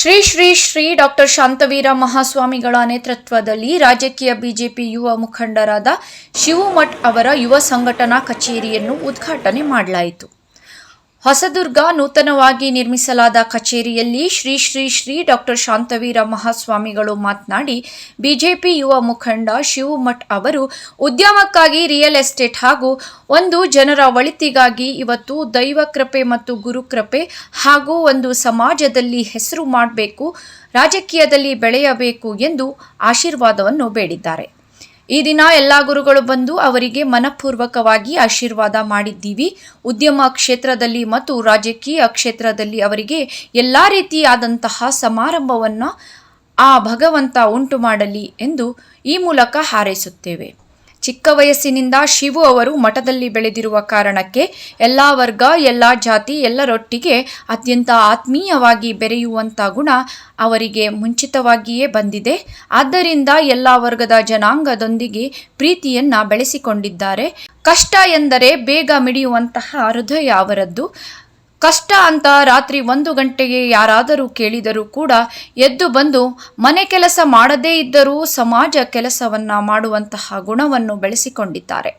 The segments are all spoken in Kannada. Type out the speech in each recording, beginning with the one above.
ಶ್ರೀ ಶ್ರೀ ಶ್ರೀ ಡಾಕ್ಟರ್ ಶಾಂತವೀರ ಮಹಾಸ್ವಾಮಿಗಳ ನೇತೃತ್ವದಲ್ಲಿ ರಾಜಕೀಯ ಬಿಜೆಪಿ ಯುವ ಮುಖಂಡರಾದ ಶಿವಮಠ್ ಅವರ ಯುವ ಸಂಘಟನಾ ಕಚೇರಿಯನ್ನು ಉದ್ಘಾಟನೆ ಮಾಡಲಾಯಿತು. ಹೊಸದುರ್ಗ ನೂತನವಾಗಿ ನಿರ್ಮಿಸಲಾದ ಕಚೇರಿಯಲ್ಲಿ ಶ್ರೀ ಶ್ರೀ ಶ್ರೀ ಡಾಕ್ಟರ್ ಶಾಂತವೀರ ಮಹಾಸ್ವಾಮಿಗಳು ಮಾತನಾಡಿ, ಬಿಜೆಪಿ ಯುವ ಮುಖಂಡ ಶಿವಮಠ್ ಅವರು ಉದ್ಯಮಕ್ಕಾಗಿ ರಿಯಲ್ ಎಸ್ಟೇಟ್ ಹಾಗೂ ಒಂದು ಜನರ ಒಳಿತಿಗಾಗಿ ಇವತ್ತು ದೈವ ಕೃಪೆ ಮತ್ತು ಗುರುಕೃಪೆ ಹಾಗೂ ಒಂದು ಸಮಾಜದಲ್ಲಿ ಹೆಸರು ಮಾಡಬೇಕು, ರಾಜಕೀಯದಲ್ಲಿ ಬೆಳೆಯಬೇಕು ಎಂದು ಆಶೀರ್ವಾದವನ್ನು ಬೇಡಿದ್ದಾರೆ. ಈ ದಿನ ಎಲ್ಲ ಗುರುಗಳು ಬಂದು ಅವರಿಗೆ ಮನಪೂರ್ವಕವಾಗಿ ಆಶೀರ್ವಾದ ಮಾಡಿದ್ದೀವಿ. ಉದ್ಯಮ ಕ್ಷೇತ್ರದಲ್ಲಿ ಮತ್ತು ರಾಜಕೀಯ ಕ್ಷೇತ್ರದಲ್ಲಿ ಅವರಿಗೆ ಎಲ್ಲ ರೀತಿಯಾದಂತಹ ಸಮಾರಂಭವನ್ನು ಆ ಭಗವಂತ ಉಂಟು ಮಾಡಲಿ ಎಂದು ಈ ಮೂಲಕ ಹಾರೈಸುತ್ತೇವೆ. ಚಿಕ್ಕ ವಯಸ್ಸಿನಿಂದ ಶಿವು ಅವರು ಮಠದಲ್ಲಿ ಬೆಳೆದಿರುವ ಕಾರಣಕ್ಕೆ ಎಲ್ಲ ವರ್ಗ, ಎಲ್ಲ ಜಾತಿ ಎಲ್ಲರೊಟ್ಟಿಗೆ ಅತ್ಯಂತ ಆತ್ಮೀಯವಾಗಿ ಬೆರೆಯುವಂಥ ಗುಣ ಅವರಿಗೆ ಮುಂಚಿತವಾಗಿಯೇ ಬಂದಿದೆ. ಆದ್ದರಿಂದ ಎಲ್ಲ ವರ್ಗದ ಜನಾಂಗದೊಂದಿಗೆ ಪ್ರೀತಿಯನ್ನು ಬೆಳೆಸಿಕೊಂಡಿದ್ದಾರೆ. ಕಷ್ಟ ಎಂದರೆ ಬೇಗ ಮಿಡಿಯುವಂತಹ ಹೃದಯ ಅವರದ್ದು. ಕಷ್ಟ ಅಂತ ರಾತ್ರಿ ಒಂದು ಗಂಟೆಗೆ ಯಾರಾದರೂ ಕೇಳಿದರೂ ಕೂಡ ಎದ್ದು ಬಂದು ಮನೆ ಕೆಲಸ ಮಾಡದೇ ಇದ್ದರೂ ಸಮಾಜ ಕೆಲಸವನ್ನ ಮಾಡುವಂತಹ ಗುಣವನ್ನು ಬೆಳೆಸಿಕೊಂಡಿದ್ದಾರೆ.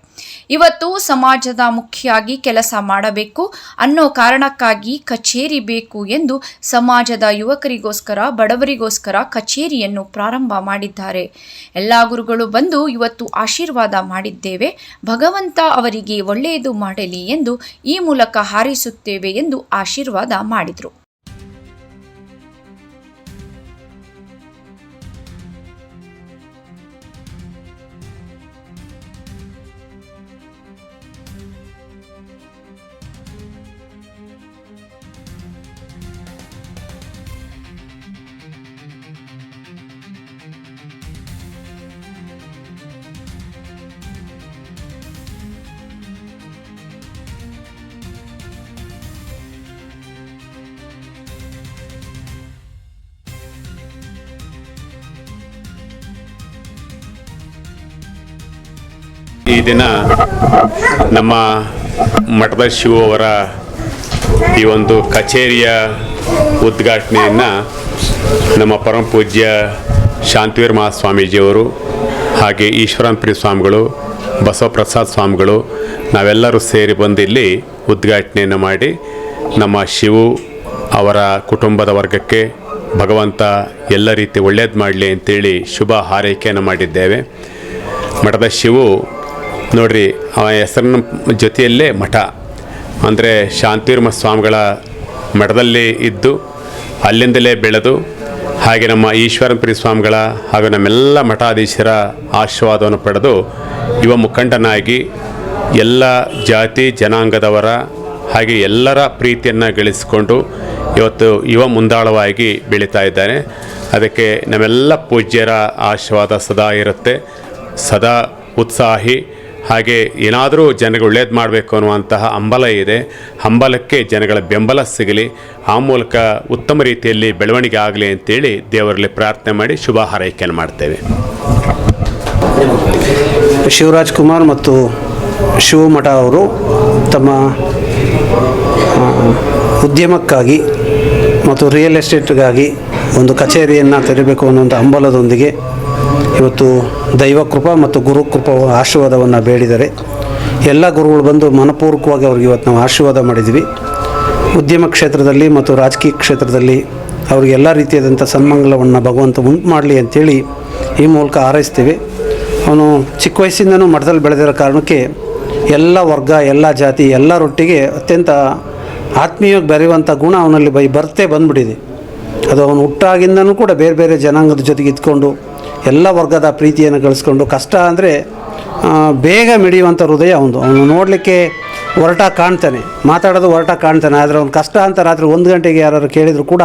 ಇವತ್ತು ಸಮಾಜದ ಮುಖಿಯಾಗಿ ಕೆಲಸ ಮಾಡಬೇಕು ಅನ್ನೋ ಕಾರಣಕ್ಕಾಗಿ ಕಚೇರಿ ಬೇಕು ಎಂದು ಸಮಾಜದ ಯುವಕರಿಗೋಸ್ಕರ, ಬಡವರಿಗೋಸ್ಕರ ಕಚೇರಿಯನ್ನು ಪ್ರಾರಂಭ ಮಾಡಿದ್ದಾರೆ. ಎಲ್ಲ ಗುರುಗಳು ಬಂದು ಇವತ್ತು ಆಶೀರ್ವಾದ ಮಾಡಿದ್ದೇವೆ. ಭಗವಂತ ಅವರಿಗೆ ಒಳ್ಳೆಯದು ಮಾಡಲಿ ಎಂದು ಈ ಮೂಲಕ ಹಾರೈಸುತ್ತೇವೆ ಎಂದು ಆಶೀರ್ವಾದ ಮಾಡಿದರು. ಈ ದಿನ ನಮ್ಮ ಮಠದ ಶಿವ ಅವರ ಈ ಒಂದು ಕಚೇರಿಯ ಉದ್ಘಾಟನೆಯನ್ನು ನಮ್ಮ ಪರಮ ಪೂಜ್ಯ ಶಾಂತಿವೀರ ಮಹಾಸ್ವಾಮೀಜಿಯವರು ಹಾಗೆ ಈಶ್ವರಂಪ್ರಿ ಸ್ವಾಮಿಗಳು, ಬಸವಪ್ರಸಾದ್ ಸ್ವಾಮಿಗಳು, ನಾವೆಲ್ಲರೂ ಸೇರಿ ಬಂದು ಇಲ್ಲಿ ಉದ್ಘಾಟನೆಯನ್ನು ಮಾಡಿ ನಮ್ಮ ಶಿವು ಅವರ ಕುಟುಂಬದ ವರ್ಗಕ್ಕೆ ಭಗವಂತ ಎಲ್ಲ ರೀತಿ ಒಳ್ಳೇದು ಮಾಡಲಿ ಅಂತೇಳಿ ಶುಭ ಹಾರೈಕೆಯನ್ನು ಮಾಡಿದ್ದೇವೆ. ಮಠದ ಶಿವು ನೋಡ್ರಿ ಆ ಹೆಸರಿನ ಜೊತೆಯಲ್ಲೇ ಮಠ. ಅಂದರೆ ಶಾಂತಿರ್ಮ ಸ್ವಾಮಿಗಳ ಮಠದಲ್ಲಿ ಇದ್ದು, ಅಲ್ಲಿಂದಲೇ ಬೆಳೆದು, ಹಾಗೆ ನಮ್ಮ ಈಶ್ವರಪುರಿ ಸ್ವಾಮಿಗಳ ಹಾಗೂ ನಮ್ಮೆಲ್ಲ ಮಠಾಧೀಶರ ಆಶೀರ್ವಾದವನ್ನು ಪಡೆದು, ಯುವ ಮುಖಂಡನಾಗಿ ಎಲ್ಲ ಜಾತಿ, ಜನಾಂಗದವರ ಹಾಗೆ ಎಲ್ಲರ ಪ್ರೀತಿಯನ್ನು ಗಳಿಸಿಕೊಂಡು ಇವತ್ತು ಯುವ ಮುಂದಾಳವಾಗಿ ಬೆಳೀತಾ ಇದ್ದಾನೆ. ಅದಕ್ಕೆ ನಮ್ಮೆಲ್ಲ ಪೂಜ್ಯರ ಆಶೀರ್ವಾದ ಸದಾ ಇರುತ್ತೆ. ಸದಾ ಉತ್ಸಾಹಿ ಹಾಗೆ ಏನಾದರೂ ಜನಗಳು ಒಳ್ಳೇದು ಮಾಡಬೇಕು ಅನ್ನುವಂತಹ ಹಂಬಲ ಇದೆ. ಹಂಬಲಕ್ಕೆ ಜನಗಳ ಬೆಂಬಲ ಸಿಗಲಿ. ಆ ಮೂಲಕ ಉತ್ತಮ ರೀತಿಯಲ್ಲಿ ಬೆಳವಣಿಗೆ ಆಗಲಿ ಅಂತೇಳಿ ದೇವರಲ್ಲಿ ಪ್ರಾರ್ಥನೆ ಮಾಡಿ ಶುಭ ಹಾರೈಕೆಯನ್ನು ಮಾಡ್ತೇವೆ. ಶಿವರಾಜ್ ಕುಮಾರ್ ಮತ್ತು ಶಿವಮಠ ಅವರು ತಮ್ಮ ಉದ್ಯಮಕ್ಕಾಗಿ ಮತ್ತು ರಿಯಲ್ ಎಸ್ಟೇಟ್ಗಾಗಿ ಒಂದು ಕಚೇರಿಯನ್ನು ತೆರಬೇಕು ಅನ್ನುವಂಥ ಹಂಬಲದೊಂದಿಗೆ ಇವತ್ತು ದೈವ ಕೃಪ ಮತ್ತು ಗುರು ಕೃಪ ಆಶೀರ್ವಾದವನ್ನು ಬೇಡಿದರೆ ಎಲ್ಲ ಗುರುಗಳು ಬಂದು ಮನಪೂರ್ವಕವಾಗಿ ಅವ್ರಿಗೆ ಇವತ್ತು ನಾವು ಆಶೀರ್ವಾದ ಮಾಡಿದ್ವಿ. ಉದ್ಯಮ ಕ್ಷೇತ್ರದಲ್ಲಿ ಮತ್ತು ರಾಜಕೀಯ ಕ್ಷೇತ್ರದಲ್ಲಿ ಅವ್ರಿಗೆ ಎಲ್ಲ ರೀತಿಯಾದಂಥ ಸನ್ಮಂಗಲವನ್ನು ಭಗವಂತ ಉಂಟು ಮಾಡಲಿ ಅಂಥೇಳಿ ಈ ಮೂಲಕ ಹಾರೈಸ್ತೀವಿ. ಅವನು ಚಿಕ್ಕ ವಯಸ್ಸಿಂದನೂ ಮಠದಲ್ಲಿ ಬೆಳೆದಿರೋ ಕಾರಣಕ್ಕೆ ಎಲ್ಲ ವರ್ಗ, ಎಲ್ಲ ಜಾತಿ ಎಲ್ಲರೊಟ್ಟಿಗೆ ಅತ್ಯಂತ ಆತ್ಮೀಯವಾಗಿ ಬೆರೆಯುವಂಥ ಗುಣ ಅವನಲ್ಲಿ ಬೈ ಬರ್ತೇ ಬಂದ್ಬಿಟ್ಟಿದೆ. ಅದು ಅವನು ಹುಟ್ಟಾಗಿಂದನೂ ಕೂಡ ಬೇರೆ ಬೇರೆ ಜನಾಂಗದ ಜೊತೆಗೆ ಇದ್ಕೊಂಡು ಎಲ್ಲ ವರ್ಗದ ಪ್ರೀತಿಯನ್ನು ಗಳಿಸ್ಕೊಂಡು ಕಷ್ಟ ಅಂದರೆ ಬೇಗ ಮಿಡಿಯುವಂಥ ಹೃದಯ ಅವನು ಅವನು ನೋಡಲಿಕ್ಕೆ ಹೊರಟ ಕಾಣ್ತಾನೆ, ಮಾತಾಡೋದು ಹೊರಟ ಕಾಣ್ತಾನೆ. ಆದರೆ ಅವ್ನು ಕಷ್ಟ ಅಂತ ರಾತ್ರಿ ಒಂದು ಗಂಟೆಗೆ ಯಾರು ಕೇಳಿದರೂ ಕೂಡ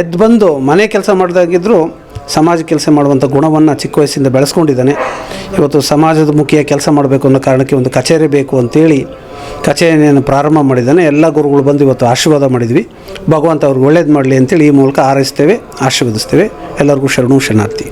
ಎದ್ದು ಬಂದು ಮನೆ ಕೆಲಸ ಮಾಡಿದಾಗಿದ್ದರೂ ಸಮಾಜ ಕೆಲಸ ಮಾಡುವಂಥ ಗುಣವನ್ನು ಚಿಕ್ಕ ವಯಸ್ಸಿಂದ ಬೆಳೆಸ್ಕೊಂಡಿದ್ದಾನೆ. ಇವತ್ತು ಸಮಾಜದ ಮುಖ್ಯ ಕೆಲಸ ಮಾಡಬೇಕು ಅನ್ನೋ ಕಾರಣಕ್ಕೆ ಒಂದು ಕಚೇರಿ ಬೇಕು ಅಂತೇಳಿ ಕಚೇರಿಯನ್ನು ಪ್ರಾರಂಭ ಮಾಡಿದ್ದಾನೆ. ಎಲ್ಲ ಗುರುಗಳು ಬಂದು ಇವತ್ತು ಆಶೀರ್ವಾದ ಮಾಡಿದ್ವಿ. ಭಗವಂತ ಅವ್ರಿಗೆ ಒಳ್ಳೇದು ಮಾಡಲಿ ಅಂತೇಳಿ ಈ ಮೂಲಕ ಹಾರೈಸ್ತೇವೆ, ಆಶೀರ್ವದಿಸ್ತೇವೆ. ಎಲ್ಲರಿಗೂ ಶರಣು, ಶರಣಾರ್ಥಿ.